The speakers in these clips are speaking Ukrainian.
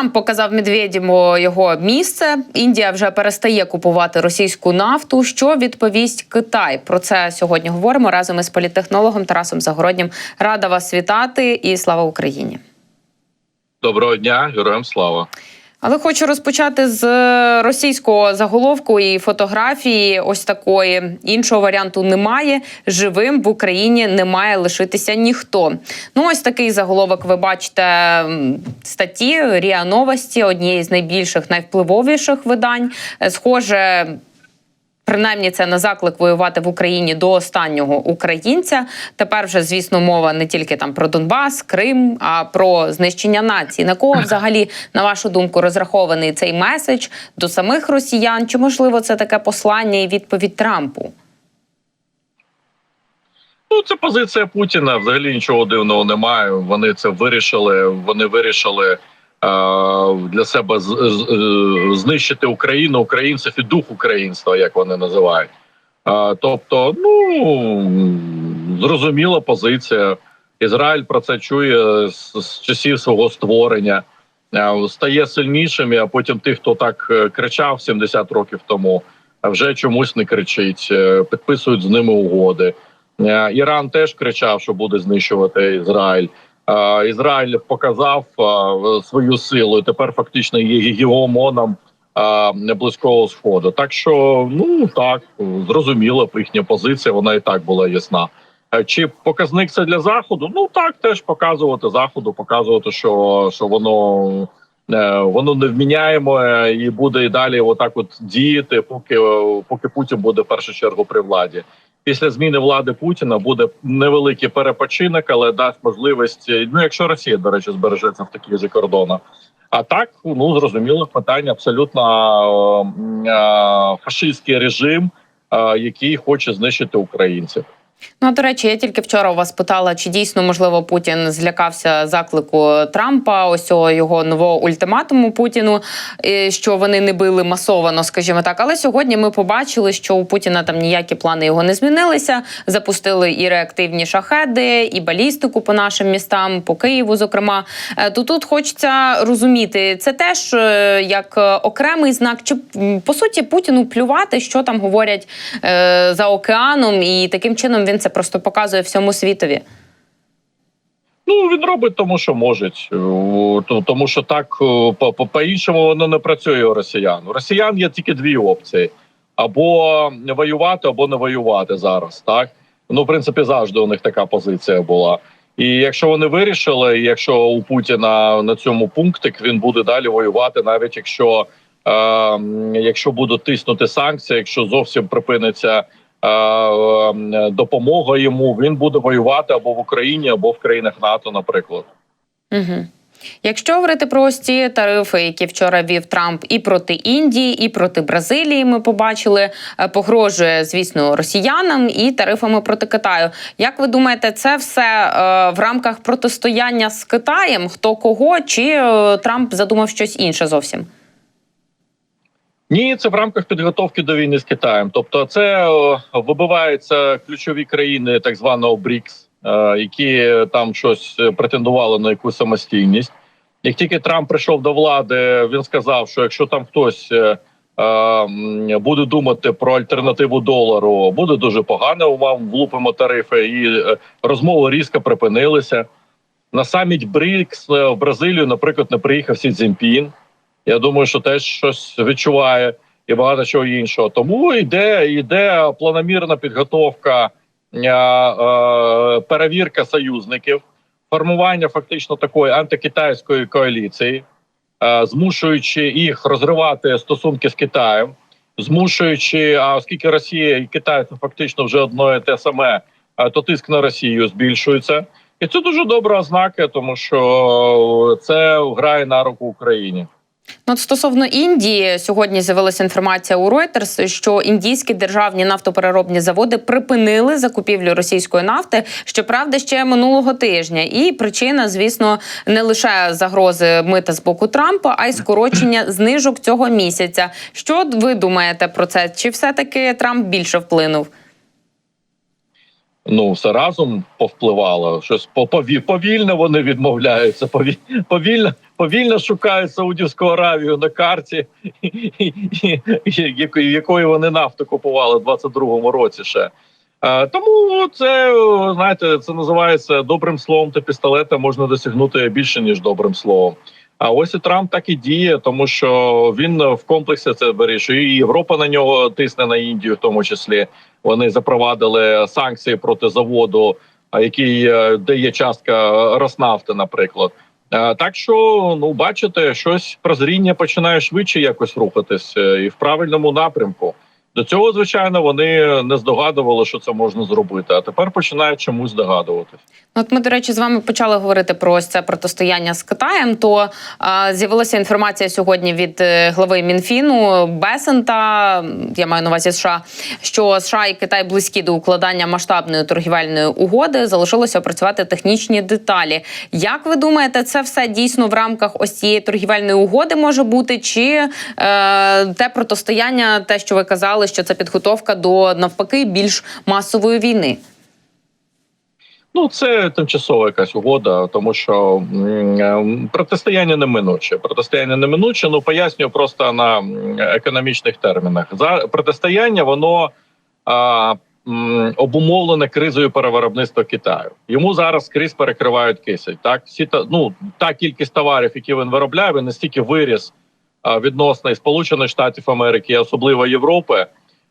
Трамп показав Медведєму його місце. Індія вже перестає купувати російську нафту. Що відповість Китай? Про це сьогодні говоримо разом із політтехнологом Тарасом Загороднім. Рада вас вітати і слава Україні. Доброго дня, героям слава. Але хочу розпочати з російського заголовку і фотографії. Ось такої іншого варіанту немає. Живим в Україні не має лишитися ніхто. Ну, ось такий заголовок. Ви бачите статті Ріа Новості, однієї з найбільших, найвпливовіших видань. Е, Схоже. Принаймні, це на заклик воювати в Україні до останнього українця. Тепер вже, звісно, мова не тільки там про Донбас, Крим, а про знищення нації. На кого взагалі, на вашу думку, розрахований цей меседж до самих росіян? Чи можливо це таке послання і відповідь Трампу? Ну, це позиція Путіна. Взагалі нічого дивного немає. Вони це вирішили. Вони вирішили для себе е, знищити Україну, українців і дух українства, як вони називають. Е, тобто, ну зрозуміла позиція. Ізраїль про це чує з, часів свого створення. Е, Стає сильнішим, а потім тих, хто так е, кричав 70 років тому, вже чомусь не кричить, е, підписують з ними угоди. Е, Іран теж кричав, що буде знищувати Ізраїль. Ізраїль показав свою силу. і Тепер фактично є гегемоном е, близького сходу. Так що, ну так зрозуміло, їхня позиція вона і так була ясна. Е, Чи показник це для заходу? Ну так теж показувати заходу, показувати, що, що воно. е, Воно невміняємо е, і буде і далі отак от діяти, поки поки Путін буде в першу чергу при владі після зміни влади Путіна буде невеликий перепочинок, але дасть можливість. Ну, якщо Росія, до речі, збережеться в таких же кордонах. А так, ну зрозуміло, питання абсолютно е, е, фашистський режим, е, який хоче знищити українців. Ну, а, до речі, я тільки вчора у вас питала, чи дійсно можливо Путін злякався заклику Трампа, ось цього його нового ультиматуму Путіну, що вони не били масовано, скажімо так. Але сьогодні ми побачили, що у Путіна там ніякі плани його не змінилися. Запустили і реактивні шахеди, і балістику по нашим містам, по Києву, зокрема. Е, То тут хочеться розуміти, це теж е, як е, окремий знак, чи по суті Путіну плювати, що там говорять за океаном, і таким чином він це просто показує всьому світові. Ну він робить тому, що може. Тому що так по, по-іншому воно не працює у росіян. У росіян є тільки дві опції: або воювати, або не воювати зараз. Так ну в принципі завжди у них така позиція була. І якщо вони вирішили, і якщо у Путіна на цьому пунктик він буде далі воювати, навіть якщо, е, якщо будуть тиснути санкції, якщо зовсім припиниться допомога йому, він буде воювати або в Україні, або в країнах НАТО, наприклад. Угу. Якщо говорити про ось ці тарифи, які вчора вів Трамп і проти Індії, і проти Бразилії, ми побачили, е, погрожує, звісно, росіянам і тарифами проти Китаю. Як ви думаєте, це все е, в рамках протистояння з Китаєм? Хто кого? Чи е, Трамп задумав щось інше зовсім? Ні, це в рамках підготовки до війни з Китаєм. Тобто, це вибиваються ключові країни так званого БРІКС, е, які там щось е, претендували на якусь самостійність. Як тільки Трамп прийшов до влади, він сказав, що якщо там хтось е, буде думати про альтернативу долару, буде дуже погано. Вам влупимо тарифи, і розмови різко припинилися. На саміт БРІКС в Бразилію, наприклад, не приїхав Сі Цзіньпін. Я думаю, що теж щось відчуває і багато чого іншого. Тому йде, йде планомірна підготовка, е, е, перевірка союзників, формування фактично такої антикитайської коаліції, е, змушуючи їх розривати стосунки з Китаєм, змушуючи, а оскільки Росія і Китай це фактично вже одно і те саме, то тиск на Росію збільшується. І це дуже добра ознака, тому що це грає на руку Україні. Ну, стосовно Індії, сьогодні з'явилася інформація у Reuters, що індійські державні нафтопереробні заводи припинили закупівлю російської нафти, щоправда, ще минулого тижня. І причина, звісно, не лише загрози мита з боку Трампа, а й скорочення знижок цього місяця. Що ви думаєте про це? Чи все таки Трамп більше вплинув? ну все разом повпливало. Щось по- пові- повільно вони відмовляються. Пові- повільно, повільно шукають Саудівську Аравію на карті, якої вони нафту купували в 22-му році ще. Е, Тому це знаєте, це називається добрим словом та пістолетом можна досягнути більше ніж добрим словом. А ось і Трамп так і діє, тому що він в комплексі це вирішує. І Європа на нього тисне на Індію, в тому числі вони запровадили санкції проти заводу, який е, де є частка Роснафти, наприклад. Е, Так що, ну бачите, щось прозріння починає швидше якось рухатись е, і в правильному напрямку. До цього, звичайно, вони не здогадували, що це можна зробити, а тепер починають чомусь здогадуватись. От ми, до речі, з вами почали говорити про ось це протистояння з Китаєм. То а, з'явилася інформація сьогодні від е, глави Мінфіну Бесента. Я маю на увазі США, що США і Китай близькі до укладання масштабної торгівельної угоди. Залишилося опрацювати технічні деталі. Як ви думаєте, це все дійсно в рамках ось цієї торгівельної угоди може бути? Чи е, те протистояння, те, що ви казали, що це підготовка до навпаки більш масової війни? Ну, це тимчасова якась угода, тому що е, протистояння неминуче. Протистояння неминуче. Ну пояснюю просто на економічних термінах. За протистояння воно а, м, обумовлене кризою перевиробництва Китаю. Йому зараз скрізь перекривають кисень. Так всі та ну та кількість товарів, які він виробляє, він настільки виріс і Сполучених Штатів Америки, особливо Європи.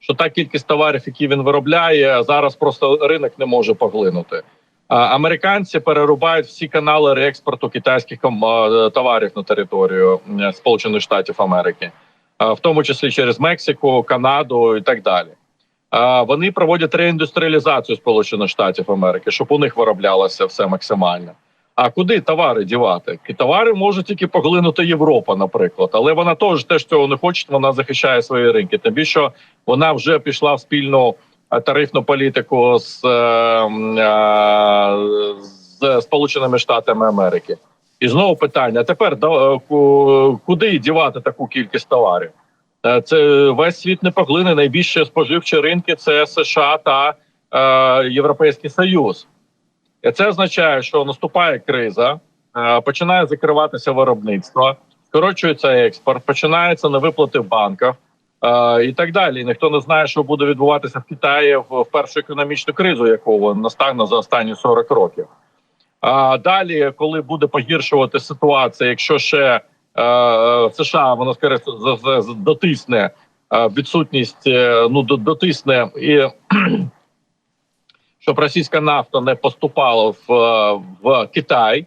Що та кількість товарів, які він виробляє, зараз просто ринок не може поглинути. Американці перерубають всі канали реекспорту китайських товарів на територію Сполучених Штатів Америки, в тому числі через Мексику, Канаду і так далі. Вони проводять реіндустріалізацію Сполучених Штатів Америки, щоб у них вироблялося все максимально. А куди товари дівати? Товари можуть тільки поглинути Європа, наприклад, але вона теж теж цього не хоче. Вона захищає свої ринки. Тим більше вона вже пішла в спільну е, тарифну політику з, е, е, з Сполученими Штатами Америки. І знову питання: тепер куди дівати таку кількість товарів? Це весь світ не поглине. Найбільші споживчі ринки це США та Європейський Союз. Це означає, що наступає криза, е, починає закриватися виробництво, скорочується експорт, починаються невиплати в банках е, і так далі. Ніхто не знає, що буде відбуватися в Китаї в, першу економічну кризу, яку настане за останні 40 років. А далі, коли буде погіршувати ситуація, якщо ще е, США воно скоріше дотисне відсутність, ну дотисне і щоб російська нафта не поступала в, в Китай,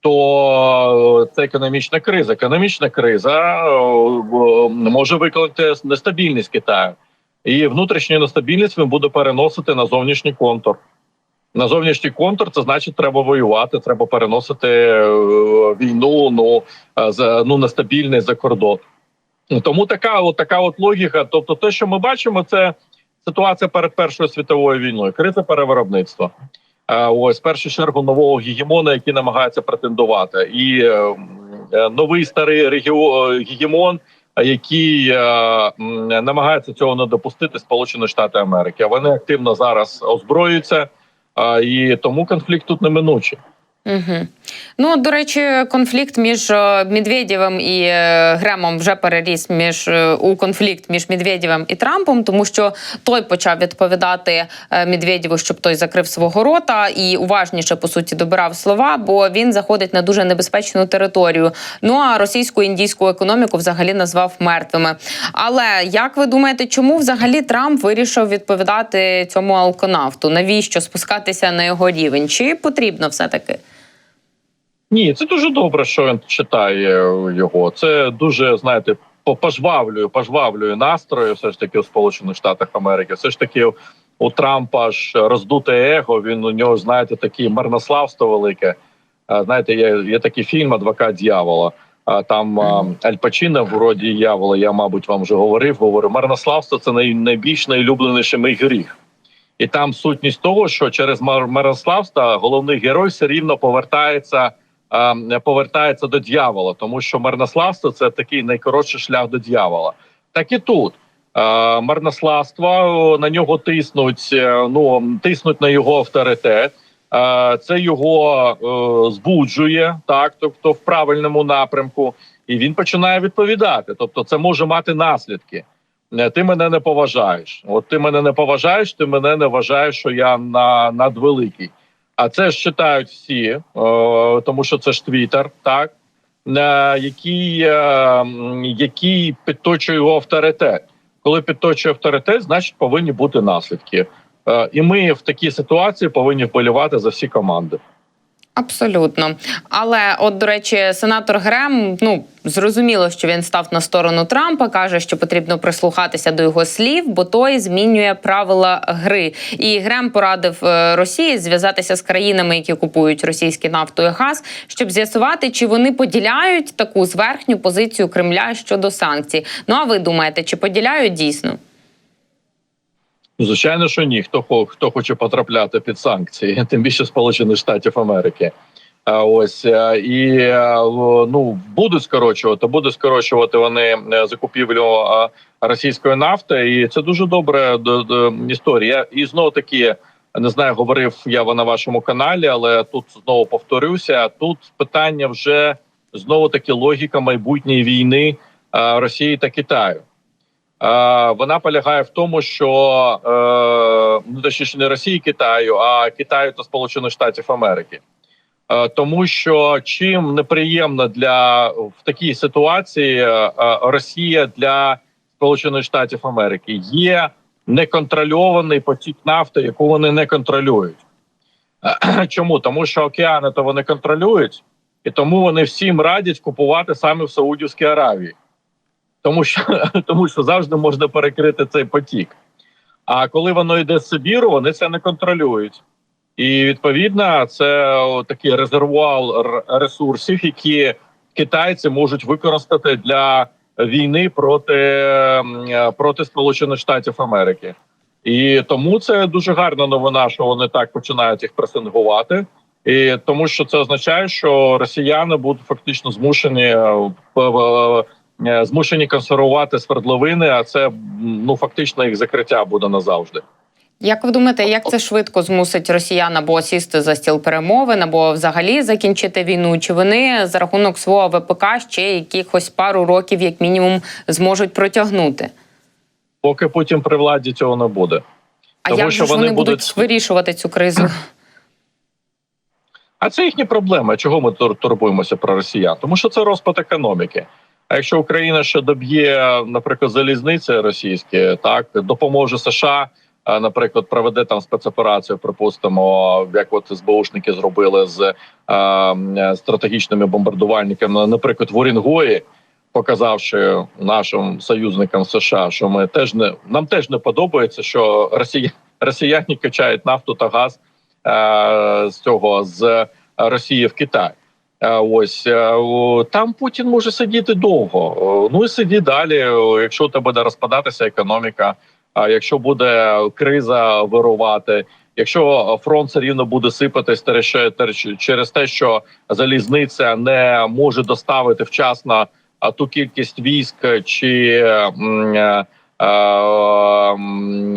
то це економічна криза. Економічна криза е, може викликати нестабільність Китаю, і внутрішню нестабільність він буде переносити на зовнішній контур. На зовнішній контур це значить, треба воювати, треба переносити е, війну. Ну е, за ну нестабільність за кордон. Тому така, от така от логіка. Тобто, те, що ми бачимо, це ситуація перед першою світовою війною, криза перевиробництва. Е, Ось в першу чергу нового гегемона, який намагається претендувати, і е, новий старий регіо, е, гегемон, який намагається цього не допустити, Сполучені Штати Америки. Вони активно зараз озброюються, і тому конфлікт тут неминучий. Угу. Ну, до речі, конфлікт між е, Медведєвим і е, Гремом вже переріс між е, у конфлікт між Медведєвим і Трампом, тому що той почав відповідати Медведєву, щоб той закрив свого рота і уважніше по суті добирав слова, бо він заходить на дуже небезпечну територію. Ну а російську індійську економіку взагалі назвав мертвими. Але як ви думаєте, чому взагалі Трамп вирішив відповідати цьому алконавту? Навіщо спускатися на його рівень? Чи потрібно все таки? Ні, це дуже добре, що він читає його. Це дуже знаєте, по- пожвавлює, пожвавлює настрої. Все ж таки у Сполучених Штатах Америки. Все ж таки у Трампа ж роздуте его. Він у нього знаєте таке марнославство велике. Знаєте, є, є такий фільм Адвокат дьявола. А там Аль Пачино вроді дьявола. Я мабуть вам вже говорив. Говорю, марнославство це найбільш найулюбленіший мій гріх. І там сутність того, що через мар- марнославство головний герой все рівно повертається повертається до дьявола, тому що марнославство це такий найкоротший шлях до дьявола. Так і тут марнославство на нього тиснуть, е, ну тиснуть на його авторитет. це його збуджує, так тобто в правильному напрямку, і він починає відповідати. Тобто, це може мати наслідки. Е, Ти мене не поважаєш. От ти мене не поважаєш, ти мене не вважаєш, що я на надвеликий. А це ж читають всі, е, тому що це ж Твіттер, так е, який, е, який підточує його авторитет. Коли підточує авторитет, значить повинні бути наслідки. І ми в такій ситуації повинні вболівати за всі команди. Абсолютно. Але, от, до речі, сенатор Грем, ну зрозуміло, що він став на сторону Трампа, каже, що потрібно прислухатися до його слів, бо той змінює правила гри. І Грем порадив е, Росії зв'язатися з країнами, які купують російські нафту і газ, щоб з'ясувати, чи вони поділяють таку зверхню позицію Кремля щодо санкцій. Ну а ви думаєте, чи поділяють дійсно? Звичайно, що ні. Хто хто хоче потрапляти під санкції, тим більше Сполучених Штатів Америки. А ось е, і е, ну будуть скорочувати, будуть скорочувати вони е, закупівлю російської нафти, і це дуже добра історія. І знову таки не знаю, говорив я на вашому каналі, але тут знову повторюся. Тут питання вже знову таки логіка майбутньої війни Росії та Китаю. Е, Вона полягає в тому, що е, ну точніше не Росії, Китаю, а Китаю та Сполучених Штатів Америки. Е, Тому що чим неприємно для в такій ситуації Росія для Сполучених Штатів Америки є неконтрольований потік нафти, яку вони не контролюють. Чому? Тому що океани то вони контролюють, і тому вони всім радять купувати саме в Саудівській Аравії тому що тому що завжди можна перекрити цей потік. А коли воно йде з Сибіру, вони це не контролюють. І відповідно, це такий резервуар ресурсів, які китайці можуть використати для війни проти, е, проти Сполучених Штатів Америки. І тому це дуже гарна новина, що вони так починають їх пресингувати. І тому, що це означає, що росіяни будуть фактично змушені е, змушені консервувати свердловини, а це ну фактично їх закриття буде назавжди. Як ви думаєте, як це швидко змусить росіян або сісти за стіл перемовин, або взагалі закінчити війну? Чи вони за рахунок свого ВПК ще якихось пару років, як мінімум, зможуть протягнути? Поки Путін при владі цього не буде. А Тому як що вони вони будуть будуть- вирішувати цю кризу? А це їхні проблеми. Чого ми тур- турбуємося про росіян? Тому що це розпад економіки. А якщо Україна ще доб'є, наприклад, залізниці російські, так допоможе США, наприклад, проведе там спецоперацію, припустимо, як от СБУшники зробили з е, стратегічними бомбардувальниками, наприклад, в Орінгої, показавши нашим союзникам США, що ми теж не нам теж не подобається, що росія, росіяни качають нафту та газ е, з цього з Росії в Китай. Ось е, там Путін може сидіти довго. Ну і сиді далі. Якщо у тебе буде розпадатися економіка, якщо буде криза вирувати, якщо фронт все рівно буде сипатись через те, що залізниця не може доставити вчасно ту кількість військ чи е, е,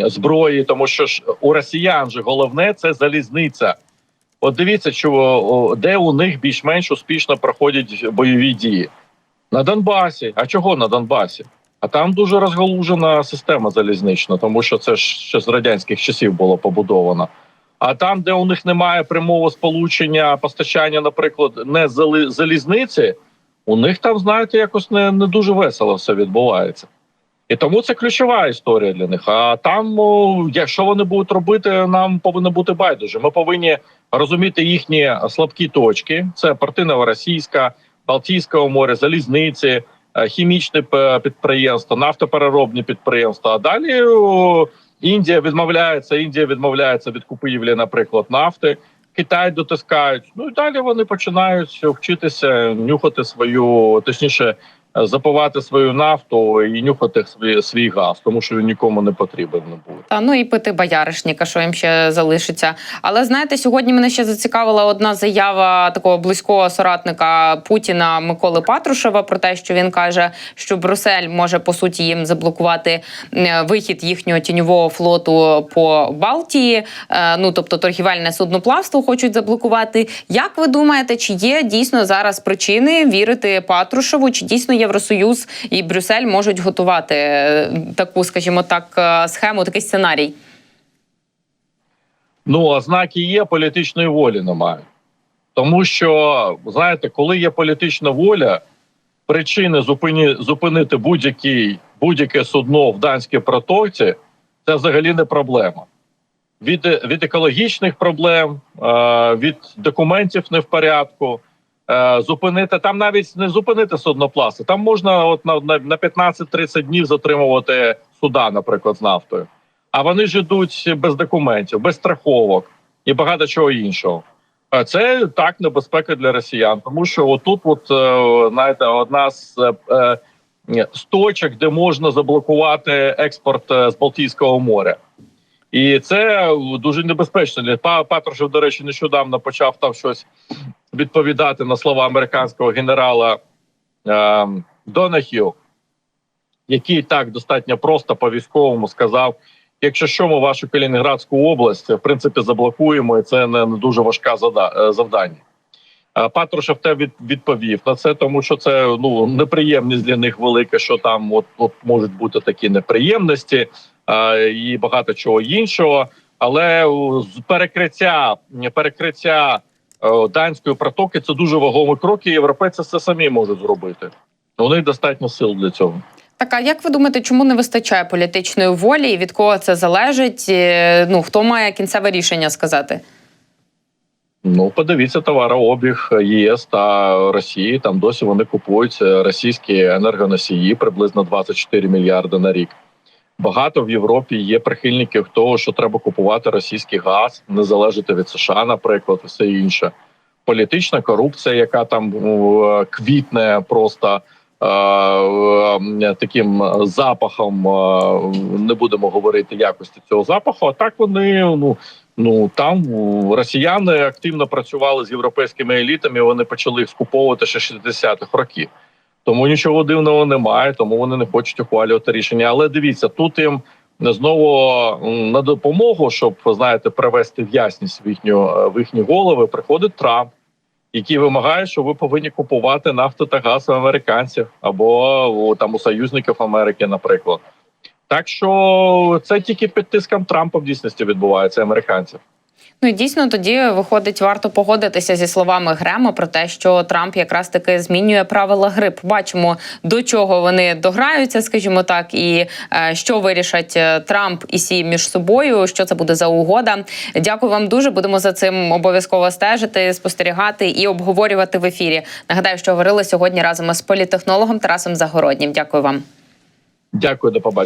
зброї, тому що ж у росіян же головне це залізниця. От дивіться, що де у них більш-менш успішно проходять бойові дії на Донбасі. А чого на Донбасі? А там дуже розгалужена система залізнична, тому що це ж ще з радянських часів було побудовано. А там, де у них немає прямого сполучення постачання, наприклад, не залізниці, у них там, знаєте, якось не, не дуже весело все відбувається. І тому це ключова історія для них. А там, якщо вони будуть робити, нам повинно бути байдуже. Ми повинні розуміти їхні слабкі точки: це партинова російська, Балтійського моря, залізниці, е, хімічне підприємство, нафтопереробні підприємства. А далі Індія відмовляється. Індія відмовляється від купівлі, наприклад, нафти. Китай дотискають. Ну і далі вони починають вчитися нюхати свою, точніше, запивати свою нафту і нюхати свій, свій газ, тому що він нікому не потрібен не буде. Та ну і пити бояришника, що їм ще залишиться. Але знаєте, сьогодні мене ще зацікавила одна заява такого близького соратника Путіна Миколи Патрушева про те, що він каже, що Брюссель може по суті їм заблокувати вихід їхнього тіньового флоту по Балтії. Е, Ну тобто торгівельне судноплавство хочуть заблокувати. Як ви думаєте, чи є дійсно зараз причини вірити Патрушеву? Чи дійсно Євросоюз і Брюссель можуть готувати е, таку, скажімо так, е, схему, такий сценарій? Ну, ознаки є, політичної волі немає. Тому що, знаєте, коли є політична воля, причини зупині, зупинити будь-яке судно в данській протоці це взагалі не проблема. Від, від екологічних проблем, е, від документів не в порядку. Е, Зупинити там навіть не зупинити суднопласти. Там можна от на, на, на 15-30 днів затримувати суда, наприклад, з нафтою. А вони ж ідуть без документів, без страховок і багато чого іншого. Це так небезпека для росіян, тому що отут, от е, знаєте, одна з, е, е, точок, де можна заблокувати експорт з Балтійського моря. І це дуже небезпечно. Па- Патрушев, до речі, нещодавно почав там щось відповідати на слова американського генерала е, Донахіо, який так достатньо просто по військовому сказав: якщо що, ми вашу Калінінградську область в принципі заблокуємо, і це не дуже важка зада- е, завдання. Е, Патрушев те від, відповів на це, тому що це ну неприємність для них велика, що там от, от можуть бути такі неприємності е, і багато чого іншого. Але перекриття перекриття данської протоки це дуже вагомий крок, і європейці це самі можуть зробити. У них достатньо сил для цього. Так, а як ви думаєте, чому не вистачає політичної волі і від кого це залежить? Е, Ну хто має кінцеве рішення сказати? Ну, подивіться товарообіг ЄС та Росії. Там досі вони купують е, російські енергоносії приблизно 24 мільярди на рік. Багато в Європі є прихильників того, що треба купувати російський газ, не залежати від США, наприклад, все інше. Політична корупція, яка там е, квітне просто е, е, таким запахом. е, Не будемо говорити якості цього запаху. А так вони ну Ну там росіяни активно працювали з європейськими елітами. Вони почали їх скуповувати ще 60-х років. Тому нічого дивного немає, тому вони не хочуть ухвалювати рішення. Але дивіться, тут їм знову на допомогу, щоб знаєте, привести в ясність в їхню е, в їхні голови. Приходить Трамп, який вимагає, що ви повинні купувати нафту та газ у американців або там у союзників Америки, наприклад. Так що це тільки під тиском Трампа в дійсності відбувається американців. Ну і дійсно тоді виходить, варто погодитися зі словами Грема про те, що Трамп якраз таки змінює правила гри. Побачимо до чого вони дограються, скажімо так, і е, що вирішать е, Трамп і Сі між собою. Що це буде за угода? Дякую вам дуже. Будемо за цим обов'язково стежити, спостерігати і обговорювати в ефірі. Нагадаю, що говорили сьогодні разом із політехнологом Тарасом Загороднім. Дякую вам. Дякую, до побачення.